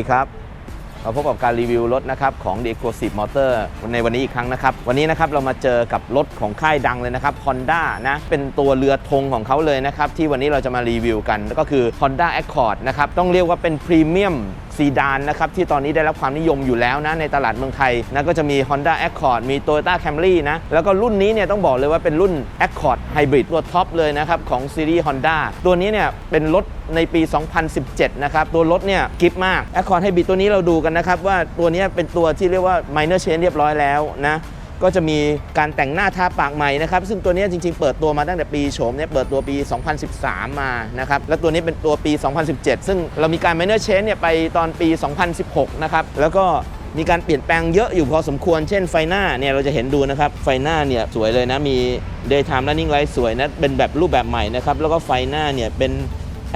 สวัสดีครับมาพบกับการรีวิวรถนะครับของ The Exclusive Motor ในวันนี้อีกครั้งนะครับ วันนี้นะครับเรามาเจอกับรถของค่ายดังเลยนะครับ Honda นะ เป็นตัวเรือธงของเขาเลยนะครับ ที่วันนี้เราจะมารีวิวกัน ก็คือ Honda Accord นะครับ ต้องเรียกว่าเป็นพรีเมียม ซีดานนะครับที่ตอนนี้ได้รับความนิยมอยู่แล้วนะในตลาดเมืองไทยนะก็จะมี Honda Accord มี Toyota Camry นะแล้วก็รุ่นนี้เนี่ยต้องบอกเลยว่าเป็นรุ่น Accord Hybrid ตัวท็อปเลยนะครับของซีรีส์ Honda ตัวนี้เนี่ยเป็นรถในปี 2017 นะครับ ตัวรถเนี่ยกิฟมาก Accord Hybrid ตัวนี้เราดูกันนะครับว่าตัวนี้เป็นตัวที่เรียกว่า minor change เรียบร้อยแล้วนะ ก็จะมีการแต่งหน้าทาปากใหม่นะครับ ซึ่งตัวนี้จริงๆ เปิดตัวมาตั้งแต่ปีโฉมเนี่ยเปิดตัวปี 2013 มานะครับ แล้วตัวนี้เป็นตัวปี 2017 ซึ่งเรามีการ minor change เนี่ยไปตอนปี 2016 นะครับ แล้วก็มีการเปลี่ยนแปลงเยอะอยู่พอสมควร เช่นไฟหน้าเนี่ยเราจะเห็นดูนะครับ ไฟหน้าเนี่ยสวยเลยนะ มี daytime running light สวยนะ เป็นแบบรูปแบบใหม่นะครับ แล้วก็ไฟหน้าเนี่ยเป็น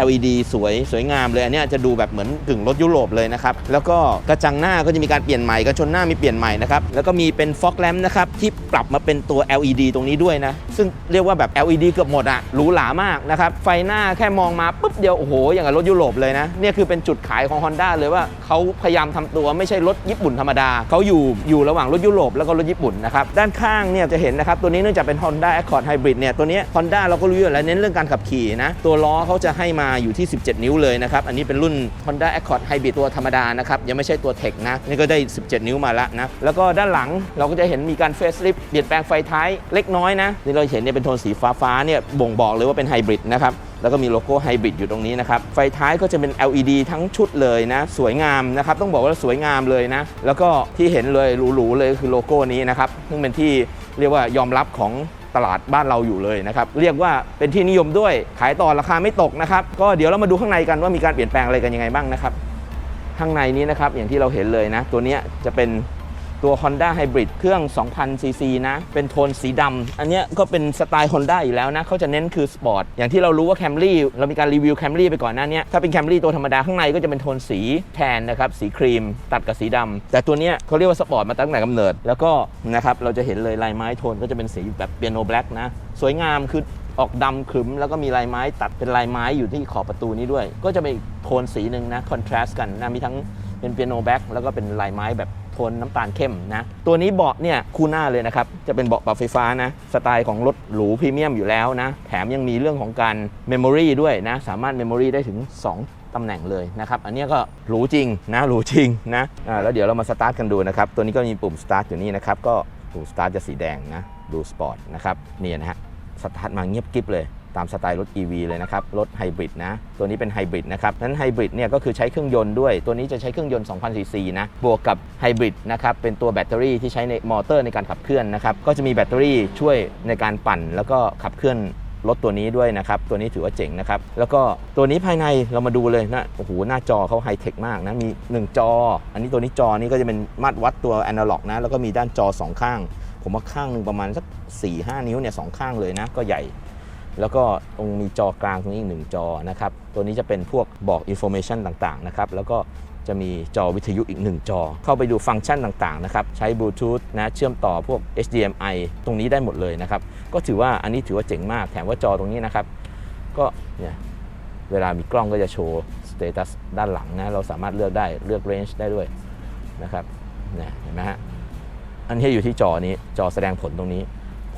LED สวยสวยงามเลยอันนี้จะดูแบบเหมือนกึ่งรถยุโรปเลยนะครับแล้วก็กระจังหน้าก็จะมีการเปลี่ยนใหม่กระชนหน้ามีเปลี่ยนใหม่นะครับแล้วก็มีเป็นฟอกแลมนะครับที่ปรับมาเป็นตัว LED ตรงนี้ด้วยนะซึ่งเรียกว่าแบบ LED เกือบหมดอะหรูหรามากนะครับไฟหน้าแค่มองมาปุ๊บเดียวโอ้โหอย่างกับรถยุโรปเลยนะเนี่ยคือเป็นจุดขายของ Honda เลยว่าเขาพยายามทำตัวไม่ใช่รถญี่ปุ่นธรรมดาเขาอยู่อยู่ระหว่างรถยุโรปแล้วก็รถญี่ปุ่นนะครับด้านข้างเนี่ยจะเห็นนะครับตัวนี้เนื่องจากเป็น Honda Accord Hybrid เนี่ยตัวนี้ Honda เราก็รู้อยู่แล้วเน้นเรื่องการขับขี่นะตัวล้อเขาจะให้มาอยู่ที่ 17 นิ้วเลยนะครับ อันนี้เป็นรุ่น Honda Accord Hybrid ตัวธรรมดานะครับ ยังไม่ใช่ตัว Tech นะ นี่ก็ได้ 17 นิ้วมาล้วนะ แล้วก็ด้านหลังเราก็จะเห็นมีการ Facelift เปลี่ยนแปลงไฟท้ายเล็กน้อยนะ นี่เราเห็นเนี่ยเป็นโทนสีฟ้าฟ้าๆเนี่ยบ่งบอกเลยว่าเป็นไฮบริดนะครับแล้วก็มีโลโก้ไฮบริดอยู่ตรงนี้นะครับ ไฟท้ายก็จะเป็น LED ทั้งชุดเลยนะ สวยงามนะครับ ต้องบอกว่าสวยงามเลยนะ แล้วก็ที่เห็นเลยหรูๆเลยคือโลโก้นี้นะครับ ซึ่งเป็นที่เรียกว่ายอมรับของ ตลาดบ้านเราอยู่เลยนะครับเรียกว่าเป็นที่นิยมด้วยขายต่อราคาไม่ตกนะครับก็เดี๋ยวเรามาดูข้างในกันว่ามีการเปลี่ยนแปลงอะไรกันยังไงบ้างนะครับข้างในนี้นะครับอย่างที่เราเห็นเลยนะ ตัวนี้จะเป็น ตัว Honda Hybrid เครื่อง 2,000ซีซีนะ เป็นโทนสีดำ อันนี้ก็เป็นสไตล์ Honda อยู่แล้วนะ เขาจะเน้นคือสปอร์ต อย่างที่เรารู้ว่า Camry เรามีการรีวิว Camry ไปก่อนหน้านี้ ถ้าเป็น Camry ตัวธรรมดาข้างในก็จะเป็นโทนสีแทนนะครับ สีครีม ตัดกับสีดำ แต่ตัวนี้เขาเรียกว่าสปอร์ตมาตั้งแต่กำเนิด แล้วก็นะครับเราจะเห็นเลยลายไม้โทนก็จะเป็นสีแบบเปียโนแบล็กนะ สวยงามคือออกดำขรึมแล้วก็มีลายไม้ตัดเป็นลายไม้อยู่ที่ขอบประตูนี้ด้วย ก็จะเป็นโทนสีหนึ่งนะคอนทราสต์กันนะมีทั้งเป็นเปียโนแบ็กแล้วก็เป็นลายไม้แบบ ทนน้ำตาลเข้มนะ ตัวนี้เบาะเนี่ยคู่หน้าเลยนะครับ จะเป็นเบาะปรับไฟฟ้านะ สไตล์ของรถหรูพรีเมียมอยู่แล้วนะ แถมยังมีเรื่องของการเมมโมรีด้วยนะ สามารถเมมโมรีได้ถึง 2ตำแหน่งเลยนะครับ อันนี้ก็หรูจริงนะ หรูจริงนะอ่าแล้วเดี๋ยวเรามาสตาร์ทกันดูนะครับ ตัวนี้ก็มีปุ่มสตาร์ทอยู่นี่นะครับ ก็ปุ่มสตาร์ทจะสีแดงนะ ดูสปอร์ตนะครับ นี่นะฮะ สตาร์ทมาเงียบกริบเลย ตามสไตล์รถ EV เลยนะครับ รถไฮบริดนะ ตัวนี้เป็นไฮบริดนะครับนั้นไฮบริดเนี่ยก็คือใช้เครื่องยนต์ด้วย ตัวนี้จะใช้เครื่องยนต์2,000ซีซีนะ บวกกับไฮบริดนะครับ เป็นตัวแบตเตอรี่ที่ใช้ในมอเตอร์ในการขับเคลื่อนนะครับ ก็จะมีแบตเตอรี่ช่วยในการปั่น แล้วก็ขับเคลื่อนรถตัวนี้ด้วยนะครับ ตัวนี้ถือว่าเจ๋งนะครับ แล้วก็ตัวนี้ภายในเรามาดูเลยนะ โอ้โห หน้าจอเขาไฮเทคมากนะ มี 1 จอ อันนี้ตัวนี้จอนี้ก็จะเป็นมาตรวัดตัวแอนะล็อกนะ แล้วก็มีด้านจอสองข้าง ผมว่าข้างนึงประมาณสัก4-5 นิ้วเนี่ยสข้างเลยนะ ก็ใหญ่ แล้วก็ตรงมีจอกลางตรงนี้อีกหนึ่งจอนะครับ ตัวนี้จะเป็นพวกบอกอินโฟเมชันต่างๆนะครับ แล้วก็จะมีจอวิทยุอีกหนึ่งจอ เข้าไปดูฟังก์ชันต่างๆนะครับ ใช้บลูทูธนะ เชื่อมต่อพวก HDMI ตรงนี้ได้หมดเลยนะครับ ก็ถือว่าอันนี้ถือว่าเจ๋งมาก แถมว่าจอตรงนี้นะครับ ก็เนี่ยเวลามีกล้องก็จะโชว์สเตตัสด้านหลังนะ เราสามารถเลือกได้เลือกเรนจ์ได้ด้วยนะครับเนี่ยเห็นไหมฮะ อันนี้อยู่ที่จอนี้จอแสดงผลตรงนี้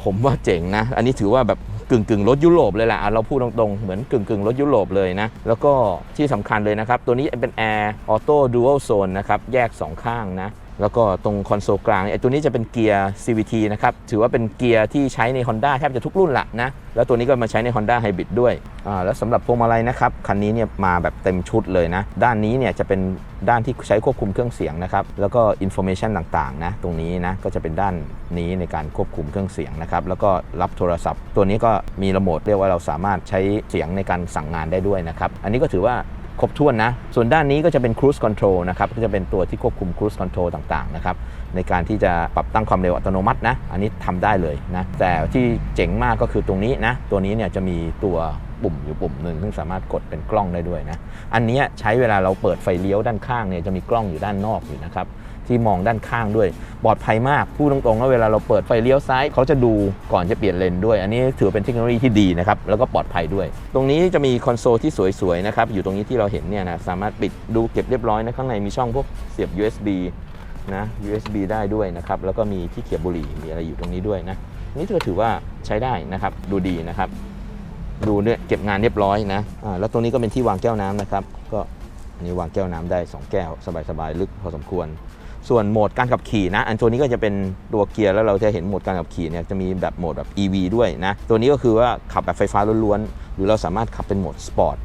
ผมว่าเจ๋งนะ อันนี้ถือว่าแบบ กึ่งกึ่งรถยุโรปเลยแหละเราพูดตรงๆ เหมือนกึ่งกึ่งรถยุโรปเลยนะ แล้วก็ที่สำคัญเลยนะครับ ตัวนี้เป็นแอร์ออโต้ดูอัลโซนนะครับ แยก 2 ข้างนะ แล้วก็ตรงคอนโซลกลางไอ้ตัวนี้จะเป็นเกียร์ CVT นะครับ ถือว่าเป็นเกียร์ที่ใช้ใน Honda แทบจะทุกรุ่นละนะ แล้วตัวนี้ก็มาใช้ใน Honda Hybrid ด้วยอ่าแล้วสำหรับพวงมาลัยนะครับ คันนี้เนี่ยมาแบบเต็มชุดเลยนะ ด้านนี้เนี่ยจะเป็นด้านที่ใช้ควบคุมเครื่องเสียงนะครับ แล้วก็อินโฟเมชันต่างๆนะ ตรงนี้นะ ก็จะเป็นด้านนี้ในการควบคุมเครื่องเสียงนะครับ แล้วก็รับโทรศัพท์ ตัวนี้ก็มีระโมดเรียกว่าเราสามารถใช้เสียงในการสั่งงานได้ด้วยนะครับ อันนี้ก็ถือว่า ครบถ้วนนะ ส่วนด้านนี้ก็จะเป็น Cruise Control นะครับ ก็จะเป็นตัวที่ควบคุม Cruise Control ต่างๆนะครับ ในการที่จะปรับตั้งความเร็วอัตโนมัตินะ อันนี้ทำได้เลยนะ แต่ที่เจ๋งมากก็คือตรงนี้นะ ตัวนี้เนี่ยจะมีตัวปุ่มอยู่ปุ่มหนึ่งซึ่งสามารถกดเป็นกล้องได้ด้วยนะ อันนี้ใช้เวลาเราเปิดไฟเลี้ยวด้านข้างเนี่ยจะมีกล้องอยู่ด้านนอกอยู่นะครับ ที่มองด้านข้างด้วยปลอดภัยมากพูดตรงๆว่าเวลาเราเปิดไฟเลี้ยวซ้ายเขาจะดูก่อนจะเปลี่ยนเลนด้วย อันนี้ถือเป็นเทคโนโลยีที่ดีนะครับแล้วก็ปลอดภัยด้วย ตรงนี้จะมีคอนโซลที่สวยๆนะครับอยู่ตรงนี้ที่เราเห็นเนี่ยนะสามารถปิดดูเก็บเรียบร้อยนะข้างในมีช่องพวกเสียบ USB นะ USB ได้ด้วยนะครับ แล้วก็มีที่เขียบบุหรี่มีอะไรอยู่ตรงนี้ด้วยนะ นี่ถือว่าใช้ได้นะครับ ดูดีนะครับ ดูเนี่ยเก็บงานเรียบร้อยนะอ่าแล้วตรงนี้ก็เป็นที่วางแก้วน้ำนะครับ ก็นนี้วางแก้วน้ำได้ 2 แก้ว สบายๆ ลึกพอสมควร ส่วนโหมดการขับขี่นะ อันตัวนี้ก็จะเป็นตัวเกียร์แล้วเราจะเห็นโหมดการขับขี่เนี่ยจะมีแบบโหมดแบบ EV ด้วยนะ ตัวนี้ก็คือว่าขับแบบไฟฟ้าล้วนๆ หรือเราสามารถขับเป็นโหมดสปอร์ต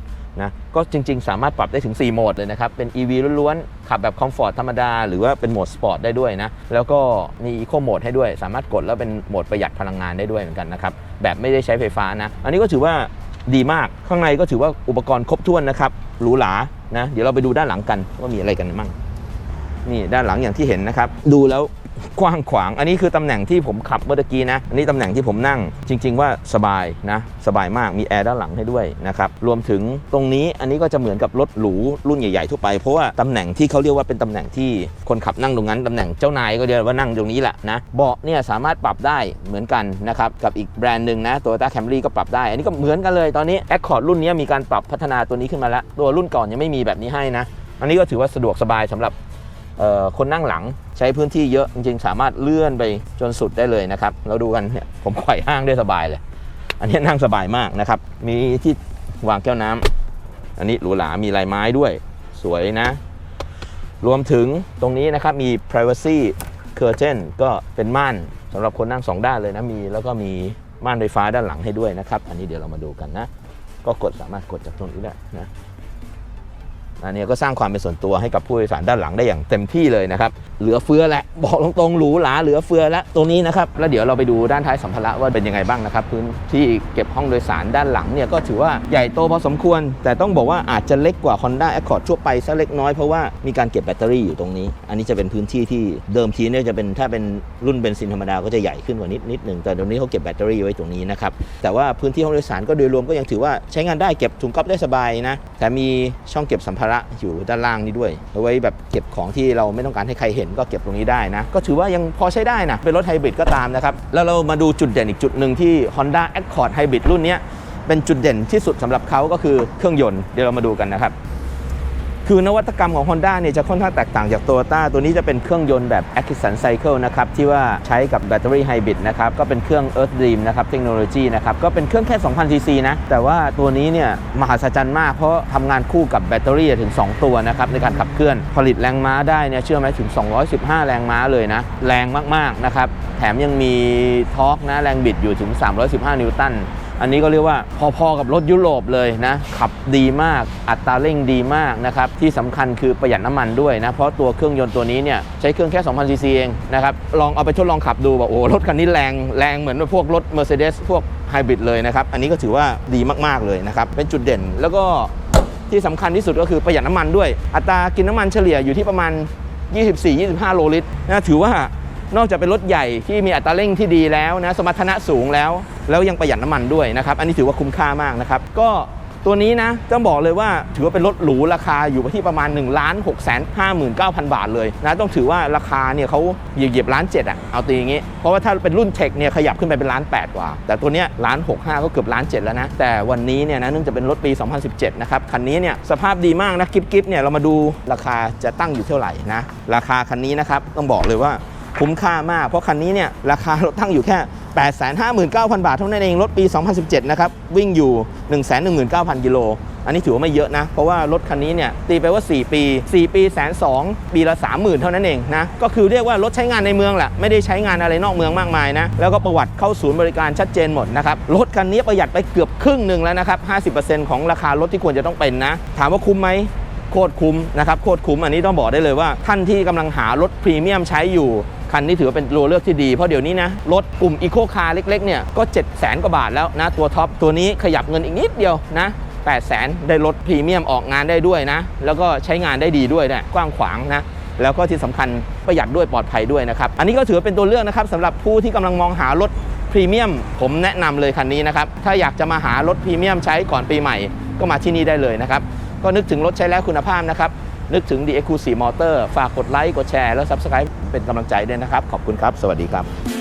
นะ ก็จริงๆ สามารถปรับได้ถึง 4 โหมดเลยนะครับ เป็น EV ล้วนๆ ขับแบบคอมฟอร์ตธรรมดา หรือว่าเป็นโหมดสปอร์ตได้ด้วยนะ แล้วก็มี Eco โหมดให้ด้วย สามารถกดแล้วเป็นโหมดประหยัดพลังงานได้ด้วยเหมือนกันนะครับ แบบไม่ได้ใช้ไฟฟ้านะ อันนี้ก็ถือว่าดีมาก ข้างในก็ถือว่าอุปกรณ์ครบถ้วนนะครับ หรูหรา นะ เดี๋ยวเราไปดูด้านหลังกันว่ามีอะไรกันบ้าง นี่ด้านหลังอย่างที่เห็นนะครับ ดูแล้วกว้างขวาง อันนี้คือตำแหน่งที่ผมขับเมื่อกี้นะ อันนี้ตำแหน่งที่ผมนั่ง จริง ๆ ว่าสบายนะ สบายมาก มีแอร์ด้านหลังให้ด้วยนะครับ รวมถึงตรงนี้ อันนี้ก็จะเหมือนกับรถหรูรุ่นใหญ่ๆทั่วไป เพราะว่าตำแหน่งที่เขาเรียกว่าเป็นตำแหน่งที่คนขับนั่งตรงนั้น ตำแหน่งเจ้านายก็เรียกว่านั่งตรงนี้แหละนะ เบาะเนี่ยสามารถปรับได้เหมือนกันนะครับ กับอีกแบรนด์หนึ่งนะ Toyota Camry ก็ปรับได้ อันนี้ก็เหมือนกันเลย ตอนนี้ Accord รุ่นนี้มีการปรับพัฒนาตัวนี้ขึ้นมาแล้ว ตัวรุ่นก่อนยังไม่มีแบบนี้ให้นะ อันนี้ก็ถือว่าสะดวกสบายสำหรับ คนนั่งหลังใช้พื้นที่เยอะจริงๆ สามารถเลื่อนไปจนสุดได้เลยนะครับเราดูกันเนี่ยผมไขว่ห้างได้สบายเลย อันนี้นั่งสบายมากนะครับ มีที่วางแก้วน้ำอันนี้หรูหรามีลายไม้ด้วยสวยนะ รวมถึงตรงนี้นะครับมี privacy curtain ก็เป็นม่านสำหรับคนนั่งสองด้านเลยนะมีแล้วก็มีม่านไฟฟ้าด้านหลังให้ด้วยนะครับ อันนี้เดี๋ยวเรามาดูกันนะ ก็กดสามารถกดจากตรงนี้ได้นะ อันนี้ก็สร้างความเป็นส่วนตัวให้กับผู้โดยสารด้านหลังได้อย่างเต็มที่เลยนะครับเหลือเฟือแหละบอกตรงๆหรูหราเหลือเฟือแล้วตรงนี้นะครับแล้วเดี๋ยวเราไปดูด้านท้ายสัมภาระว่าเป็นยังไงบ้างนะครับพื้นที่เก็บห้องโดยสารด้านหลังเนี่ยก็ถือว่าใหญ่โตพอสมควร แต่ต้องบอกว่าอาจจะเล็กกว่า Honda Accord ทั่วไปสักเล็กน้อยเพราะว่ามีการเก็บแบตเตอรี่อยู่ตรงนี้ อันนี้จะเป็นพื้นที่ที่เดิมทีเนี่ยจะเป็นถ้าเป็นรุ่นเบนซินธรรมดาก็จะใหญ่ขึ้นกว่านิดนิดหนึ่งแต่เดี๋ยวนี้เขาเก็บแบตเตอรี่ไว้ตรงนี้นะครับแต่ว่าพื้นที่ห้องโดยสารก็โดยรวมก็ยังถือว่าใช้งานได้เก็บถุงก๊อฟได้สบายนะแต่มีช่องเก็บสัมภาระอยู่ด้านล่างนี้ด้วยเอาไว้แบบเก็บของที่เราไม่ต้องการให้ใครเห็นก็เก็บตรงนี้ได้นะ ก็ถือว่ายังพอใช้ได้นะ เป็นรถไฮบริดก็ตามนะครับ แล้วเรามาดูจุดเด่นอีกจุดหนึ่งที่ Honda Accord Hybrid รุ่นนี้เป็นจุดเด่นที่สุดสำหรับเขาก็คือเครื่องยนต์เดี๋ยวเรามาดูกันนะครับ คือนวัตกรรมของ Honda เนี่ยจะค่อนข้างแตกต่างจาก Toyota ตัวนี้จะเป็นเครื่องยนต์แบบ Atkinson Cycle นะครับ ที่ว่าใช้กับแบตเตอรี่ไฮบริดนะครับ ก็เป็นเครื่อง Earth Dream นะครับเทคโนโลยีนะครับ ก็เป็นเครื่องแค่ 2,000 ซีซีนะ แต่ว่าตัวนี้เนี่ยมหัศจรรย์มากเพราะทำงานคู่กับแบตเตอรี่ถึง 2 ตัวนะครับ ในการขับเคลื่อนผลิตแรงม้าได้เนี่ยเชื่อไหมถึง 215 แรงม้าเลยนะแรงมากๆนะครับแถมยังมีทอร์กนะแรงบิดอยู่ถึง 315 นิวตัน อันนี้ก็เรียกว่าพอๆกับรถยุโรปเลยนะ ขับดีมาก อัตราเร่งดีมากนะครับ ที่สำคัญคือประหยัดน้ำมันด้วยนะ เพราะตัวเครื่องยนต์ตัวนี้เนี่ยใช้เครื่องแค่ 2,000 ซีซีเองนะครับ ลองเอาไปทดลองขับดูแบบโอ้รถคันนี้แรงแรงเหมือนพวกรถ Mercedes พวกไฮบริดเลยนะครับ อันนี้ก็ถือว่าดีมากๆเลยนะครับ เป็นจุดเด่นแล้วก็ที่สำคัญที่สุดก็คือประหยัดน้ำมันด้วย อัตรากินน้ำมันเฉลี่ยอยู่ที่ประมาณ 24-25 โลลิตรนะถือว่านอกจากเป็นรถใหญ่ที่มีอัตราเร่งที่ดีแล้วนะสมรรถนะสูงแล้ว แล้วยังประหยัดน้ำมันด้วยนะครับ อันนี้ถือว่าคุ้มค่ามากนะครับ ก็ตัวนี้นะต้องบอกเลยว่าถือว่าเป็นรถหรูราคาอยู่ที่ประมาณ1นึ่งล้านหกแสนห้าหมื่นเก้าพันบาทเลยนะต้องถือว่าราคาเนี่ยเขาเหยียบเหยียบล้านเจ็ดอะเอาตีอย่างงี้ เพราะว่าถ้าเป็นรุ่นเทคเนี่ยขยับขึ้นไปเป็นล้านแปดกว่า แต่ตัวเนี้ยล้านหกห้าก็เกือบล้านเจ็ดแล้วนะ แต่วันนี้เนี่ยนะเนื่องจากเป็นรถปี 2017 นะครับ คันนี้เนี่ยสภาพดีมากนะกิฟกิฟเนี่ยเรามาดูราคาจะตั้งอยู่เท่าไหร่นะราคาคันนี้นะครับต้องบอกเลยว่า คุ้มค่ามาก เพราะคันนี้เนี่ยราคารถตั้งอยู่แค่ 859,000 บาทเท่านั้นเองรถปี 2017 นะครับ วิ่งอยู่ 119,000 กิโล อันนี้ถือว่าไม่เยอะนะ เพราะว่ารถคันนี้เนี่ยตีไปว่า 4 ปี 4 ปีแสนสองปีละ 30,000 เท่านั้นเองนะ ก็คือเรียกว่ารถใช้งานในเมืองแหละไม่ได้ใช้งานอะไรนอกเมืองมากมายนะ แล้วก็ประวัติเข้าศูนย์บริการชัดเจนหมดนะครับรถคันนี้ประหยัดไปเกือบครึ่งหนึ่งแล้วนะครับ50%ของราคารถที่ควรจะต้องเป็นนะถามว่าคุ้มไหมโคตรคุ้มนะครับโคตรคุ้มอันนี้ต้องบอกได้เลยว่าท่านที่กำลังหารถพรีเมียมใช้อยู่ คันนี้ถือว่าเป็นตัวเลือกที่ดี เพราะเดี๋ยวนี้นะ รถกลุ่มอีโคคาร์เล็กๆเนี่ยก็7 0 0แสนกว่าบาทแล้วนะ ตัวท็อปตัวนี้ขยับเงินอีกนิดเดียวนะ8 0 0แสนได้รถพรีเมียมออกงานได้ด้วยนะ แล้วก็ใช้งานได้ดีด้วยนะกว้างขวางนะแล้วก็ที่สำคัญประหยัดด้วยปลอดภัยด้วยนะครับ อันนี้ก็ถือเป็นตัวเลือกนะครับสำหรับผู้ที่กำลังมองหารถพรีเมียม ผมแนะนำเลยคันนี้นะครับ ถ้าอยากจะมาหารถพรีเมียมใช้ก่อนปีใหม่ ก็มาที่นี่ได้เลยนะครับ ก็นึกถึงรถใช้แล้วคุณภาพนะครับ นึกถึง The Exclusive Motor ฝากกดไลค์กดแชร์แล้ว Subscribe เป็นกำลังใจด้วยนะครับ ขอบคุณครับ สวัสดีครับ